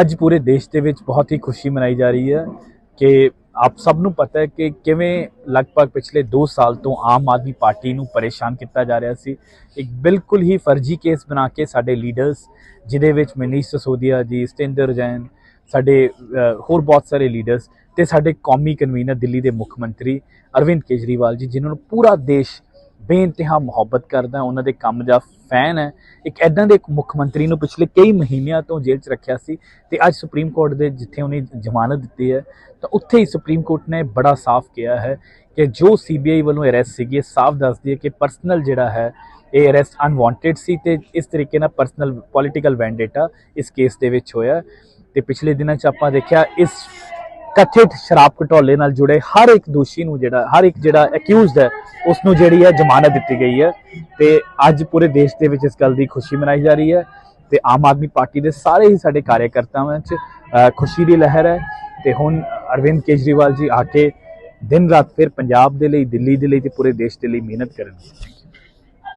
ਅੱਜ ਪੂਰੇ ਦੇਸ਼ ਦੇ ਵਿੱਚ ਬਹੁਤ ਹੀ ਖੁਸ਼ੀ ਮਨਾਈ ਜਾ ਰਹੀ ਹੈ ਕਿ ਆਪ ਸਭ ਨੂੰ ਪਤਾ ਹੈ ਕਿ ਕਿਵੇਂ ਲਗਭਗ ਪਿਛਲੇ 2 ਸਾਲ ਤੋਂ ਆਮ ਆਦਮੀ ਪਾਰਟੀ ਨੂੰ ਪਰੇਸ਼ਾਨ ਕੀਤਾ ਜਾ ਰਿਹਾ ਸੀ। ਇੱਕ ਬਿਲਕੁਲ ਹੀ ਫਰਜ਼ੀ ਕੇਸ ਬਣਾ ਕੇ ਸਾਡੇ ਲੀਡਰਸ, ਜਿਹਦੇ ਵਿੱਚ ਮਨੀਸ਼ ਸਸੋਦੀਆ ਜੀ, ਸਤਿੰਦਰ ਜੈਨ, ਸਾਡੇ ਹੋਰ ਬਹੁਤ ਸਾਰੇ ਲੀਡਰਸ ਤੇ ਸਾਡੇ ਕੌਮੀ ਕਨਵੀਨਰ ਦਿੱਲੀ ਦੇ ਮੁੱਖ ਮੰਤਰੀ ਅਰਵਿੰਦ ਕੇਜਰੀਵਾਲ ਜੀ, ਜਿਨ੍ਹਾਂ ਨੂੰ ਪੂਰਾ ਦੇਸ਼ ਬੇਇੰਤਹਾ ਮੁਹੱਬਤ ਕਰਦਾ ਉਹਨਾਂ ਦੇ ਕੰਮ ਦਾ ਫੈਨ ਹੈ। ਇੱਕ ਐਦਾਂ ਦੇ ਇੱਕ ਮੁੱਖ ਮੰਤਰੀ ਨੂੰ ਪਿਛਲੇ ਕਈ ਮਹੀਨਿਆਂ ਤੋਂ ਜੇਲ੍ਹ 'ਚ ਰੱਖਿਆ ਸੀ ਤੇ ਅੱਜ ਸੁਪਰੀਮ ਕੋਰਟ ਦੇ ਜਿੱਥੇ ਉਹਨੇ ਜ਼ਮਾਨਤ ਦਿੱਤੀ ਹੈ, ਤਾਂ ਉੱਥੇ ਹੀ ਸੁਪਰੀਮ ਕੋਰਟ ਨੇ ਬੜਾ ਸਾਫ਼ ਕਿਹਾ ਹੈ ਕਿ ਜੋ ਸੀਬੀਆਈ ਵੱਲੋਂ ਅਰੈਸਟ ਸੀਗੀ ਸਾਫ਼ ਦੱਸਦੀ ਹੈ ਕਿ ਪਰਸਨਲ ਜਿਹੜਾ ਹੈ, ਇਹ ਅਰੈਸਟ ਅਨਵਾਂਟਡ ਸੀ ਤੇ ਇਸ ਤਰੀਕੇ ਨਾਲ ਪਰਸਨਲ ਪੋਲਿਟੀਕਲ ਵੈਂਡੇਟਾ ਇਸ ਕੇਸ ਦੇ ਵਿੱਚ ਹੋਇਆ। ਤੇ ਪਿਛਲੇ ਦਿਨਾਂ 'ਚ ਆਪਾਂ ਦੇਖਿਆ, ਇਸ ਕਥਿਤ ਸ਼ਰਾਬ ਘਟੋਲੇ ਨਾਲ ਜੁੜੇ ਹਰ ਇੱਕ ਦੋਸ਼ੀ ਨੂੰ ਜਿਹੜਾ, ਹਰ ਇੱਕ ਜਿਹੜਾ ਅਕਿਊਜ਼ਡ ਹੈ ਉਸ ਨੂੰ ਜਿਹੜੀ ਹੈ ਜ਼ਮਾਨਤ ਦਿੱਤੀ ਗਈ ਹੈ। ਤੇ ਅੱਜ ਪੂਰੇ ਦੇਸ਼ ਦੇ ਵਿੱਚ ਇਸ ਗੱਲ ਦੀ ਖੁਸ਼ੀ ਮਨਾਈ ਜਾ ਰਹੀ ਹੈ ਤੇ ਆਮ ਆਦਮੀ ਪਾਰਟੀ ਦੇ ਸਾਰੇ ਹੀ ਸਾਡੇ ਕਾਰਜਕਰਤਾਵਾਂ 'ਚ ਖੁਸ਼ੀ ਦੀ ਲਹਿਰ ਹੈ। ਤੇ ਹੁਣ ਅਰਵਿੰਦ ਕੇਜਰੀਵਾਲ ਜੀ ਆ ਕੇ ਦਿਨ ਰਾਤ ਫਿਰ ਪੰਜਾਬ ਦੇ ਲਈ, ਦਿੱਲੀ ਦੇ ਲਈ ਤੇ ਪੂਰੇ ਦੇਸ਼ ਦੇ ਲਈ ਮਿਹਨਤ ਕਰਨਗੇ